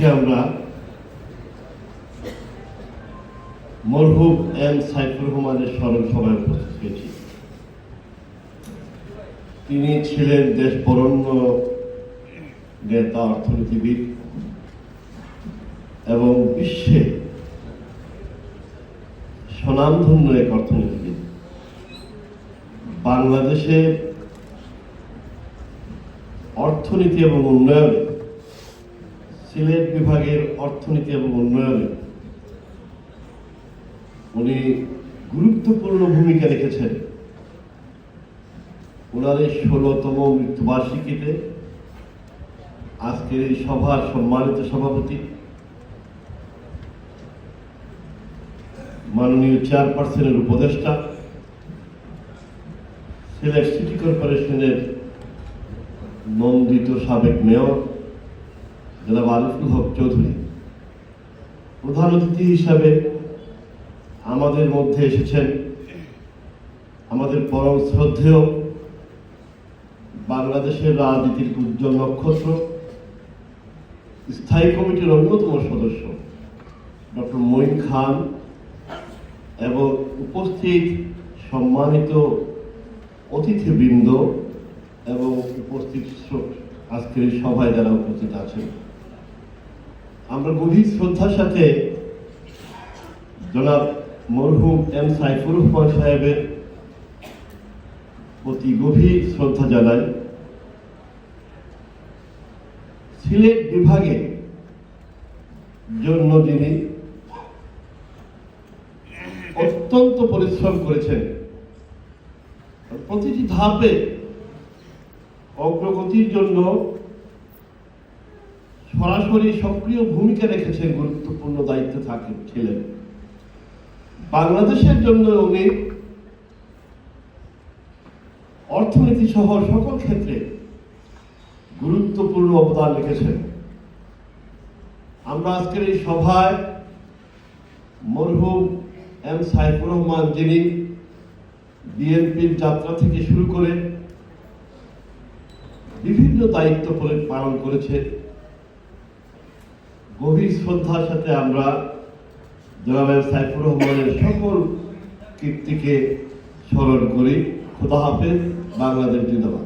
আজকে আমরা মরহুম এম সাইফুর রহমানের স্মরণ সভায় উপস্থিত হয়েছি। তিনি ছিলেন দেশ বরণ্য নেতা, অর্থনীতিবিদ এবং বিশ্বে স্বনামধন্য এক অর্থনীতিবিদ। বাংলাদেশে অর্থনীতি এবং উন্নয়নে সিলেট বিভাগের অর্থনীতি এবং উন্নয়নে উনি গুরুত্বপূর্ণ ভূমিকা রেখেছেন। ওনার এই ষোলতম মৃত্যুবার্ষিকীতে আজকের এই সভার সম্মানিত সভাপতি, মাননীয় চেয়ারপারসনের উপদেষ্টা, সিলেট সিটি কর্পোরেশনের নন্দিত সাবেক মেয়র জনাব আরিফুল হক চৌধুরী। প্রধান অতিথি হিসাবে আমাদের মধ্যে এসেছেন আমাদের পরম শ্রদ্ধেয় বাংলাদেশের রাজনীতির উজ্জ্বল নক্ষত্র, স্থায়ী কমিটির অন্যতম সদস্য, ডক্টর মঈন খান এবং উপস্থিত সম্মানিত অতিথিবৃন্দ এবং উপস্থিত আজকের সভায় যারা উপস্থিত আছেন। আমরা গভীর শ্রদ্ধার সাথে জনাব মরহুম এম সাইফুর রহমান সাহেবের প্রতি গভীর শ্রদ্ধা জানাই। সিলেট বিভাগে জন্য যিনি অত্যন্ত পরিশ্রম করেছেন। প্রতিটি ধাপে অগ্রগতির জন্য সরাসরি সক্রিয় ভূমিকা রেখেছেন গুরুত্বপূর্ণ দায়িত্ব থাকেন ছিলেন। বাংলাদেশের জন্য উনি অর্থনীতি সহ সকল ক্ষেত্রে গুরুত্বপূর্ণ অবদান রেখেছেন। আমরা আজকের এই সভায় মরহুম এম সাইফুর রহমান যিনি বিএনপির যাত্রা থেকে শুরু করে বিভিন্ন দায়িত্ব পালন করেছে গভীর শ্রদ্ধার সাথে আমরা জনাব এম সাইফুর রহমানের সকল কীর্তিকে স্মরণ করি। খোদা হাফেজ, বাংলাদেশ জিন্দাবাদ।